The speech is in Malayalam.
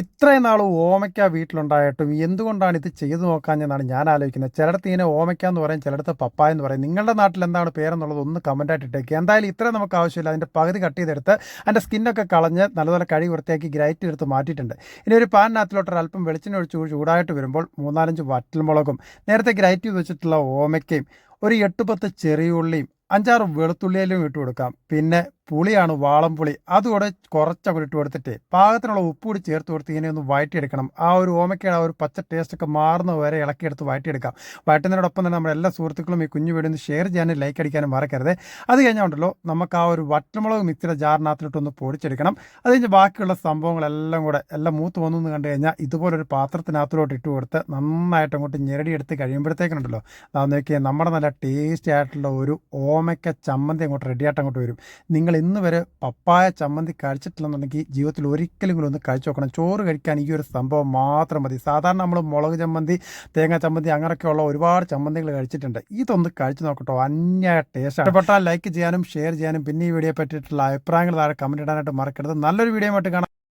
ഇത്രയും നാൾ ഓമയ്ക്ക വീട്ടിലുണ്ടായിട്ടും എന്തുകൊണ്ടാണ് ഇത് ചെയ്തു നോക്കാഞ്ഞെന്നാണ് ഞാൻ ആലോചിക്കുന്നത്. ചിലടത്ത് ഇങ്ങനെ ഓമയ്ക്ക എന്ന് പറയും ചിലടത്ത് പപ്പായ എന്ന് പറയും. നിങ്ങളുടെ നാട്ടിൽ എന്താണ് പേരെന്നുള്ളത് ഒന്ന് കമന്റായിട്ട് ഇട്ടേക്ക്. എന്തായാലും ഇത്രയും നമുക്ക് ആവശ്യമില്ല. അതിന്റെ പകുതി കട്ട് ചെയ്തെടുത്ത് അതിന്റെ സ്കിന്നൊക്കെ കളഞ്ഞ് നല്ലപോലെ കഴുകി വൃത്തിയാക്കി ഗ്രൈറ്റ് എടുത്ത് മാറ്റിയിട്ടുണ്ട്. ഇനി ഒരു പാനിനകത്തിലോട്ട് ഒരു അല്പം വെളിച്ചെണ്ണ ഒഴിച്ച് ചൂടായിട്ട് വരുമ്പോൾ മൂന്നാലഞ്ച് വറ്റൽമുളകും നേരത്തെ ഗ്രൈറ്റ് ചെയ്ത് വെച്ചിട്ടുള്ള ഓമയ്ക്കയും ഒരു എട്ട് പത്ത് ചെറിയുള്ളിയും അഞ്ചാറ് വെളുത്തുള്ളിയിലും ഇട്ട് കൊടുക്കാം. പിന്നെ പുളിയാണ് വാളംപുളി അതുകൂടെ കുറച്ചങ്ങോട്ട് ഇട്ട് കൊടുത്തിട്ട് പാകത്തിനുള്ള ഉപ്പ് കൂടി ചേർത്ത് കൊടുത്ത് ഇങ്ങനെ ഒന്ന് വഴറ്റിയെടുക്കണം ആ ഒരു ഓമയ്ക്കയുടെ ആ ഒരു പച്ച ടേസ്റ്റൊക്കെ മാറുന്ന വരെ ഇളക്കിയെടുത്ത് വഴറ്റിയെടുക്കാം വഴറ്റുന്നതിനോടൊപ്പം തന്നെ നമ്മുടെ എല്ലാ സുഹൃത്തുക്കളും ഈ കുഞ്ഞു വീഡിയോ ഒന്ന് ഷെയർ ചെയ്യാനും ലൈക്ക് അടിക്കാനും മറക്കരുത്. അത് കഴിഞ്ഞുണ്ടല്ലോ നമുക്ക് ആ ഒരു വട്ടമുളക് മിക്സിയുടെ ജാറിനകത്തിലിട്ട് ഒന്ന് പൊടിച്ചെടുക്കണം. അത് കഴിഞ്ഞ് ബാക്കിയുള്ള സംഭവങ്ങളെല്ലാം കൂടെ എല്ലാം മൂത്ത് വന്നു എന്ന് കണ്ടു കഴിഞ്ഞാൽ ഇതുപോലൊരു പാത്രത്തിനകത്തിലോട്ട് ഇട്ട് കൊടുത്ത് നന്നായിട്ട് അങ്ങോട്ട് ഞെരടിയെടുത്ത് കഴിയുമ്പോഴത്തേക്കുണ്ടല്ലോ നോക്കിയാൽ നമ്മുടെ നല്ല ടേസ്റ്റി ആയിട്ടുള്ള ഒരു ഓമയ്ക്ക ചമ്മന്തി അങ്ങോട്ട് റെഡിയായിട്ട് അങ്ങോട്ട് വരും. നിങ്ങൾ ഇന്ന് വരെ പപ്പായ ചമ്മന്തി കഴിച്ചിട്ടില്ലെന്നുണ്ടെങ്കിൽ ജീവിതത്തിൽ ഒരിക്കലും ഒന്ന് കഴിച്ചു നോക്കണം. ചോറ് കഴിക്കാൻ ഈ ഒരു സംഭവം മാത്രം മതി. സാധാരണ നമ്മൾ മുളക് ചമ്മന്തി തേങ്ങ ചമ്മന്തി അങ്ങനെയൊക്കെയുള്ള ഒരുപാട് ചമ്മന്തികൾ കഴിച്ചിട്ടുണ്ട്. ഇതൊന്ന് കഴിച്ചു നോക്കട്ടോ. അന്യായ ടേസ്റ്റ് ഇഷ്ടപ്പെട്ടാൽ ലൈക്ക് ചെയ്യാനും ഷെയർ ചെയ്യാനും പിന്നെ ഈ വീഡിയോ പറ്റിയിട്ടുള്ള അഭിപ്രായങ്ങൾ താഴെ കമന്റ് ഇടാനായിട്ട് മറക്കരുത്. നല്ലൊരു വീഡിയോ ആയിട്ട് കാണാം.